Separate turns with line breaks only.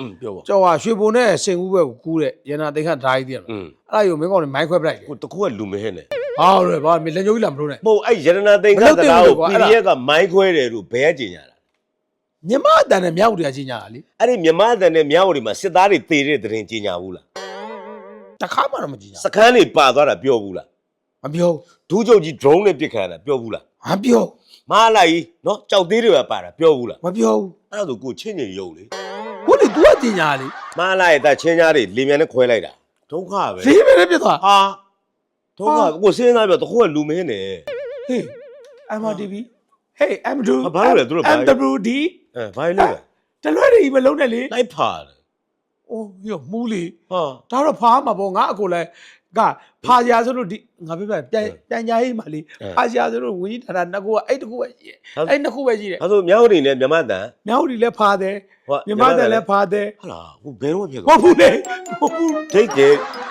อืมပြောပါ
ကျော်ဟာရွှေဘုံနဲ့စင်ဦးဘက်ကိုကူးတဲ့ရနာတိန်ခတ်ဓာတ်ကြီးတည်းမ
อื
လား
ม
အဲ့ဒါယူမင်းကောင်နဲ့မိုင်းခွဲပလိုက်တယ်
ကိုတခုကလူမဟဲနဲ့
ဟာလေဘာမလက်ညှိုးကြီးလာမလို့နဲ့
မဟုတ်အဲ့ရတနာသိန်းက
မလုပ်သင့်
တကား
ဘူး
ကို
ကွာအဲ့ဒါ
PDF ကမိုင်းခွဲတယ်လို့ဘယ်ကကြင်ညာတာ
မြမအတန်နဲ့မြောက်တရားချင်းညာတာလေ
အဲ့ဒီမြမတန်နဲ့မြောက်ဝတီမှာစစ်သားတွေတေတဲ့တဲ့ရင်ကြင်ညာဘူးလား
တခါမှတော့မကြည့်ညာ
စခန်းတွေပါသွားတာပြောဘူးလား
မပြော
ဒူးချုပ်ကြီး drone နဲ့ပစ်ခံရတာပြောဘူးလား
မပြော
မဟာလိုက်ကြီးနော်ကြောက်သေးတွေပါပါတာပြောဘူးလား
မပြောဘူး
အဲ့ဒါဆိုကိုချင်းချင်းရုပ်လေ
ဟုတ်လေ तू ကကြင်ညာလေ
မဟာလိုက်ရဲ့တချင်းကြားတွေလေမြန်နဲ့ခွဲလိုက်တာဒုက္ခပဲ
လေးပဲပြတ်သွား
ဟာဒုက္ခကိုစဉ်းစားပြတခုကလူမင်းနဲ့
ဟေး MRTV Hey M2
ဟာဘာလို့လဲသူတို့ဘာလဲ
MWD
အဲဘာလို့လဲ
တလွဲတွေမလုံးနဲ့လေ
လိုက်ဖာတယ်
အိုးရောမူးလေ
ဟာ
ဒါတော့ဖားမှာပေါ့ငါအကိုလည်း ကဖာရာဆိုလို့ဒီငါပြပြပြန်ပြန်ကြရေးမှာလေဖာရာဆိုလို့ဝင်းကြီးဌာနနှစ်ခုကအဲ့တစ်ခုပဲရှိတယ်အဲ့နှစ်ခုပဲရှိတယ်
ဒါဆိုမြောက်ဝတီနဲ့မြမတန်
မြောက်ဒီလည်းဖားတယ်
ဟော
မြမတယ်လည်းဖားတယ်
ဟုတ်လားဟိုဘယ်တော့ဖြစ်
မဟုတ်ဘူးလေမဟုတ်ဘူး
ဒိတ်တယ်
ဟ